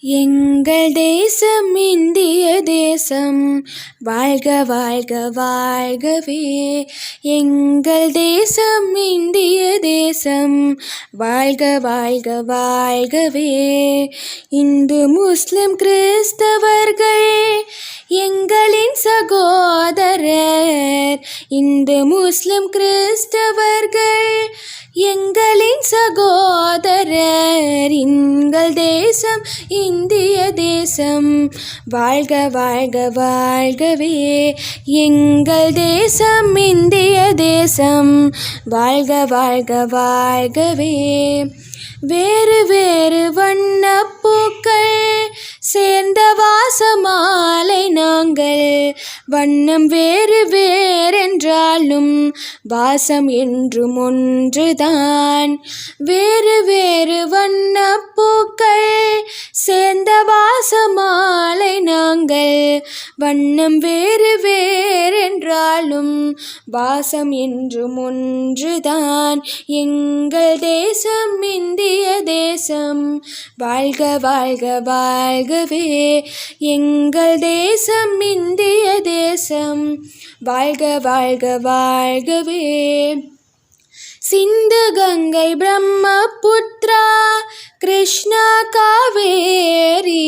எங்கள் தேசம் இந்திய தேசம். வாழ்க வாழ்க வாழ்கவே. எங்கள் தேசம் இந்திய தேசம். வாழ்க வாழ்க வாழ்கவே. இந்து முஸ்லிம் கிறிஸ்தவர்கள் எங்களின் சகோதரர். இந்து முஸ்லிம் கிறிஸ்தவர்கள் எங்களின் சகோதரர் எங்கள் தேசம் இந்திய தேசம். வாழ்க வாழ்க வாழ்கவே. எங்கள் தேசம் இந்திய தேசம். வாழ்க வாழ்க வாழ்கவே. வேறு வேறு வண்ணப்பூக்கள் சேர்ந்த வாசமா வண்ணம் வேறு வேறென்றாலும் வாசம் என்றும் ஒன்றுதான். வேறு வேறு வண்ணப்பூக்கள் சேர்ந்த வாசமாலை நாங்கள் வண்ணம் வேறு வேறென்றாலும் வாசம் என்றும் ஒன்றுதான். எங்கள் தேசம் இந்திய தேசம் வாழ்க வாழ்க வாழ்கவே. எங்கள் தேசம் இந்திய தேசம் தேசம். வாழ்க வாழ்க வாழ்கவே. சிந்து கங்கை பிரம்மபுத்ரா கிருஷ்ணா காவேரி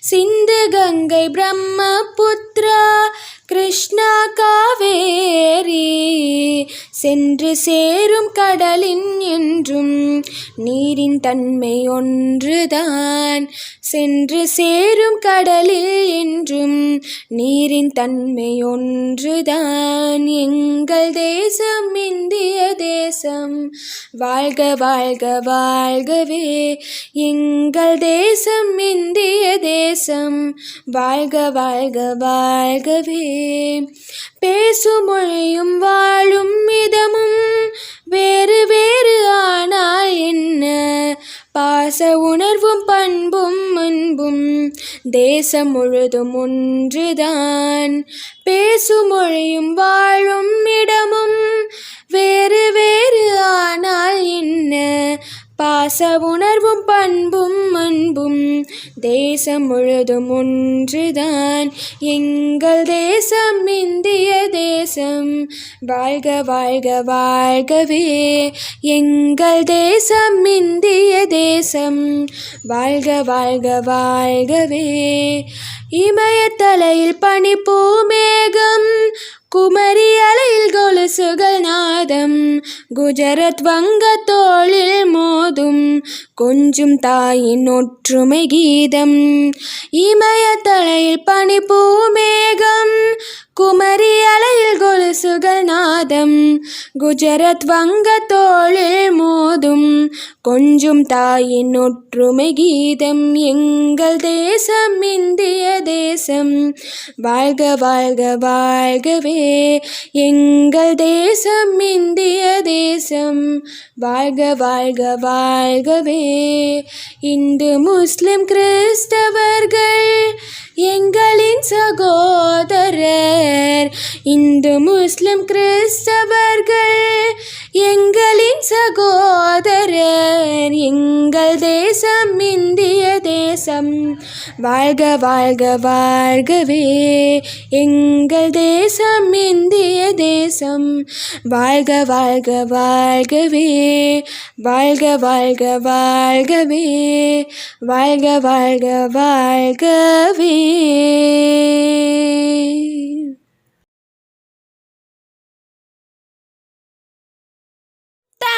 சிந்து கங்கை பிரம்மபுத்ரா கிருஷ்ணா காவேரி சென்று சேரும் கடலின் என்றும் நீரின் தன்மை ஒன்றுதான். சென்று சேரும் கடலில் என்றும் நீரின் தன்மை ஒன்றுதான். எங்கள் தேசம் இந்திய தேசம் வாழ்க வாழ்க வாழ்கவே எங்கள் தேசம் இந்திய தேசம். வாழ்க வாழ்க வாழ்கவே. பேசும் மொழியும் வாழும் இதமும் வேறு வேறு ஆனால் என்ன? பாச உணர்வும் பண்பும் அன்பும் தேசம் முழுதும் ஒன்றுதான். பேசும் மொழியும் வாழும் இடமும் வேறு வேறு ஆனால் என்ன? பாச உணர்வும் பண்பும் அன்பும் தேசம் முழுதும் ஒன்றுதான். எங்கள் தேசம் இந்திய தேசம். வாழ்க வாழ்க வாழ்கவே. எங்கள் தேசம் இந்திய தேசம். வாழ்க வாழ்க வாழ்கவே. இமயத்தலையில் பனிப்பூ மேகம். குமரி அலையில் கொலுசுகள் நாதம் குஜராத் வங்க தோளில் மோதும் கொஞ்சும் தாயின் ஒற்றுமை கீதம் இமயத்தலையில் பனிப்பூ சுகநாதம். குஜரத் வங்க தோளில் மோதும் கொஞ்சும் தாயின் ஒற்றுமை கீதம். எங்கள் தேசம் இந்திய தேசம். வாழ்க வாழ்க வாழ்கவே. எங்கள் தேசம் இந்திய தேசம். வாழ்க வாழ்க வாழ்கவே. இந்து முஸ்லிம் கிறிஸ்தவர்கள் எங்களின் சகோதரர். இந்து முஸ்லிம் கிறிஸ்தவர்கள் எங்களின் சகோதரர் எங்கள் தேசம் இந்திய தேசம். வாழ்க வாழ்க வாழ்கவே எங்கள் தேசம் இந்திய தேசம். வாழ்க வாழ்க வாழ்கவே வாழ்க வாழ்க வாழ்கவே வாழ்க வாழ்க வாழ்கவே.